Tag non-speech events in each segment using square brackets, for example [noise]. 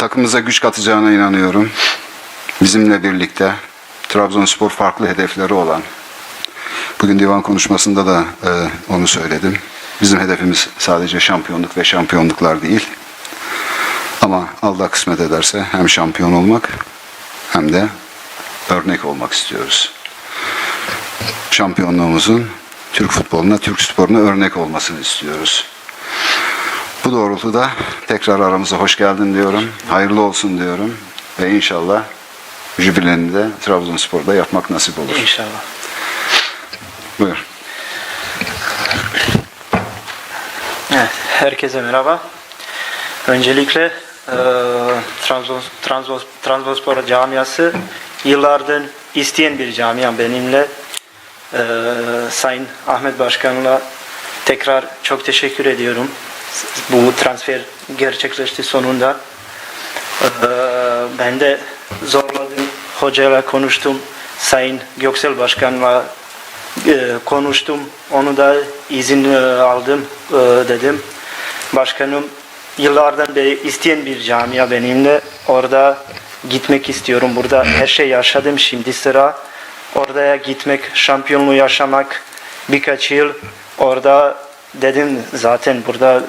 takımımıza güç katacağına inanıyorum. Bizimle birlikte Trabzonspor farklı hedefleri olan, bugün divan konuşmasında da e, onu söyledim. Bizim hedefimiz sadece şampiyonluk ve şampiyonluklar değil. Ama Allah kısmet ederse hem şampiyon olmak hem de örnek olmak istiyoruz. Şampiyonluğumuzun Türk futboluna, Türk sporuna örnek olmasını istiyoruz. Bu doğrultuda tekrar aramıza hoş geldin diyorum. Hayırlı olsun diyorum. Ve inşallah jübileni de Trabzonspor'da yapmak nasip olur. İnşallah. Buyur. Evet, herkese merhaba. Öncelikle e, Trabzon, Trabzon, Trabzonspor camiası yıllardır isteyen bir camia benimle. E, Sayın Ahmet Başkan'la tekrar çok teşekkür ediyorum. Bu transfer gerçekleşti sonunda. E, ben de zorladım. Hocayla konuştum. Sayın Göksel Başkan'la e, konuştum. Onu da izin e, aldım e, dedim. Başkanım yıllardan beri isteyen bir camia benimle. Orada gitmek istiyorum. Burada her şey yaşadım. Şimdi sıra oraya gitmek, şampiyonluğu yaşamak. Birkaç yıl orada dedim zaten burada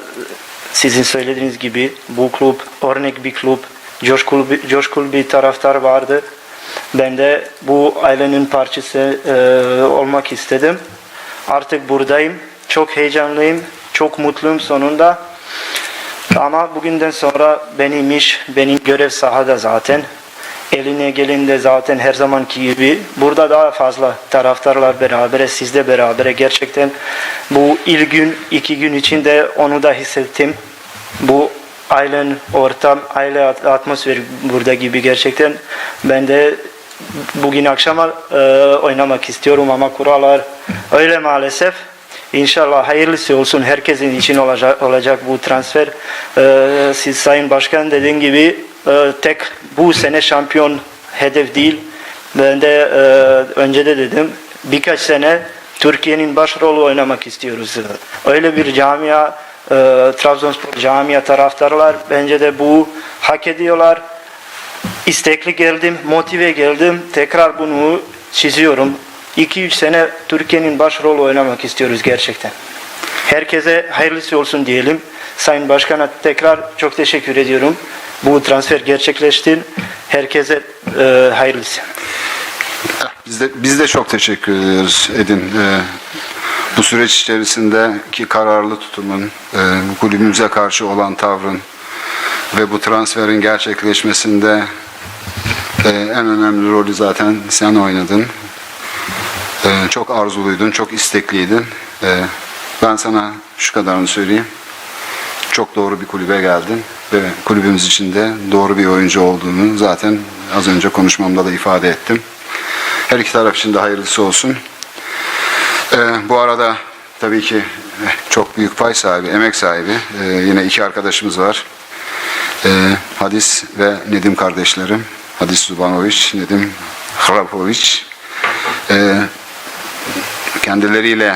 sizin söylediğiniz gibi bu kulüp örnek bir kulüp. Coşkulu bir, coşkulu bir taraftar vardı. Ben de bu ailenin parçası e, olmak istedim. Artık buradayım. Çok heyecanlıyım. Çok mutluyum sonunda. Ama bugünden sonra benim iş, benim görev sahada zaten. Eline gelinde zaten her zamanki gibi. Burada daha fazla taraftarlar beraber, siz de beraber. Gerçekten bu ilk gün, iki gün içinde onu da hissettim. Bu ailen ortam, aile at- atmosferi burada gibi gerçekten. Ben de bugün akşama e, oynamak istiyorum ama kurallar öyle maalesef. İnşallah hayırlısı olsun. Herkesin için olacak, olacak bu transfer. E, siz Sayın Başkan dediğin gibi e, tek bu sene şampiyon hedef değil. Ben de e, önce de dedim birkaç sene Türkiye'nin başrolü oynamak istiyoruz. Öyle bir camia e, Trabzonspor camia taraftarlar bence de bu hak ediyorlar. İstekli geldim, motive geldim. Tekrar bunu çiziyorum. 2-3 sene Türkiye'nin başrolü oynamak istiyoruz gerçekten. Herkese hayırlısı olsun diyelim. Sayın Başkan'a tekrar çok teşekkür ediyorum. Bu transfer gerçekleşti. Herkese e, hayırlısı. Biz de, biz de çok teşekkür ediyoruz Edin. Ee, bu süreç içerisindeki kararlı tutumun, e, kulübümüze karşı olan tavrın ve bu transferin gerçekleşmesinde e, en önemli rolü zaten sen oynadın. E, çok arzuluydun, çok istekliydin. E, ben sana şu kadarını söyleyeyim. Çok doğru bir kulübe geldin ve kulübümüz için de doğru bir oyuncu olduğunu zaten az önce konuşmamda da ifade ettim. Her iki taraf için de hayırlısı olsun. Ee, bu arada tabii ki çok büyük pay sahibi, emek sahibi ee, yine iki arkadaşımız var. Ee, Hadis ve Nedim kardeşlerim. Hadis Zubanoviç, Nedim Hrapoviç. Ee, kendileriyle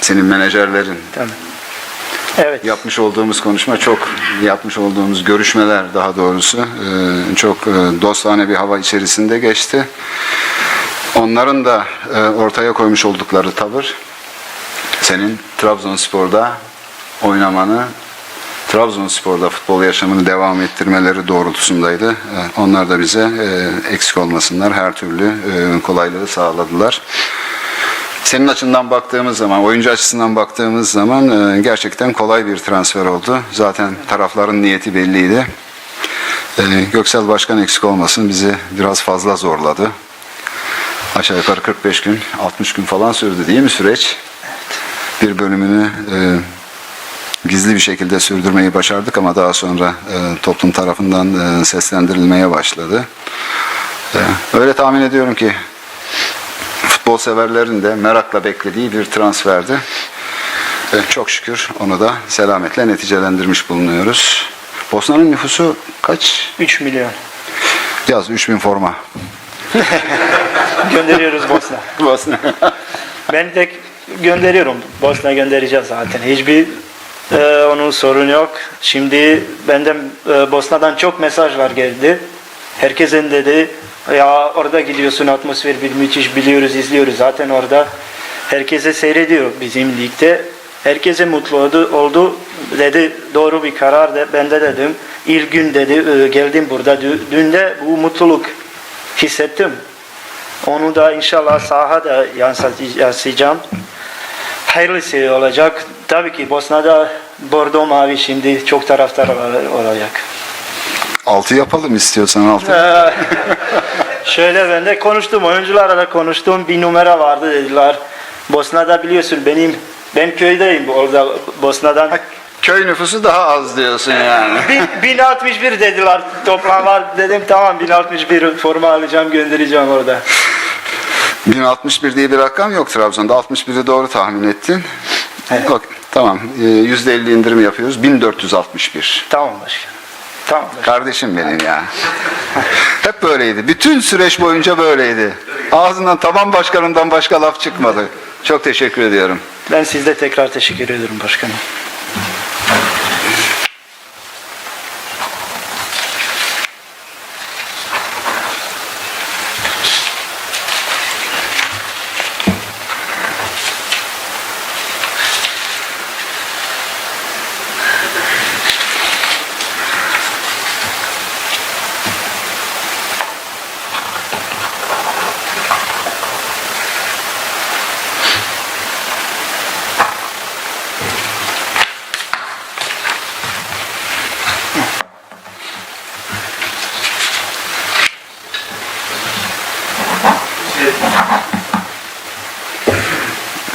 senin menajerlerin. Evet. yapmış olduğumuz konuşma çok yapmış olduğumuz görüşmeler daha doğrusu e, çok e, dostane bir hava içerisinde geçti. Onların da e, ortaya koymuş oldukları tavır senin Trabzonspor'da oynamanı Trabzonspor'da futbol yaşamını devam ettirmeleri doğrultusundaydı. E, Onlar da bize e, eksik olmasınlar. Her türlü e, kolaylığı sağladılar. Senin açından baktığımız zaman, oyuncu açısından baktığımız zaman e, gerçekten kolay bir transfer oldu. Zaten tarafların niyeti belliydi. Göksel Başkan eksik olmasın bizi biraz fazla zorladı. Aşağı yukarı 45 gün, 60 gün falan sürdü değil mi süreç? Bir bölümünü gizli bir şekilde sürdürmeyi başardık ama daha sonra e, toplum tarafından e, seslendirilmeye başladı. E, öyle tahmin ediyorum ki futbol severlerin de merakla beklediği bir transferdi. E, çok şükür onu da selametle neticelendirmiş bulunuyoruz. Bosna'nın nüfusu kaç? 3 milyon. Yaz 3000 forma. [laughs] Gönderiyoruz Bosna. Bosna. Ben de gönderiyorum. Bosna göndereceğiz zaten. Hiçbir Ee, onun sorun yok. Şimdi benden e, Bosna'dan çok mesaj var geldi. Herkesin dedi ya orada gidiyorsun atmosfer bir müthiş biliyoruz izliyoruz zaten orada. Herkese seyrediyor bizim ligde. Herkese mutlu oldu, oldu. Dedi doğru bir karar de, ben de dedim. İlk gün dedi e, geldim burada. Dü- Dün de bu mutluluk hissettim. Onu da inşallah sahada yansıt- yansıyacağım. Hayırlısı olacak. Tabii ki Bosna'da Bordo Mavi şimdi çok taraftar ol- olacak. Altı yapalım istiyorsan altı. Ee, [laughs] Şöyle ben de konuştum, oyuncularla da konuştum. Bir numara vardı dediler. Bosna'da biliyorsun benim, ben köydeyim orada Bosna'dan. Köy nüfusu daha az diyorsun yani. Bin- 1061 dediler toplam var. Dedim tamam 1061 forma alacağım göndereceğim orada. 1061 diye bir rakam yok Trabzon'da. 61'i doğru tahmin ettin. Evet. Bak, tamam. Ee, %50 indirim yapıyoruz. 1461. Tamam başkanım. Tamam başkanım. Kardeşim benim ya. Hep böyleydi. Bütün süreç boyunca böyleydi. Ağzından taban başkanından başka laf çıkmadı. Çok teşekkür ediyorum. Ben sizde tekrar teşekkür ediyorum başkanım.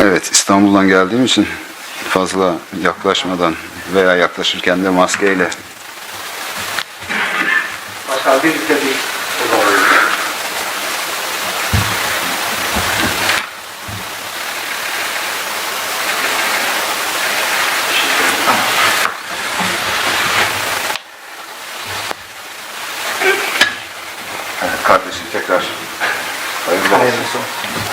Evet, İstanbul'dan geldiğim için fazla yaklaşmadan veya yaklaşırken de maskeyle Başkanım birlikte bir kardeşim tekrar hayırlı olsun. Hayırlısı olsun.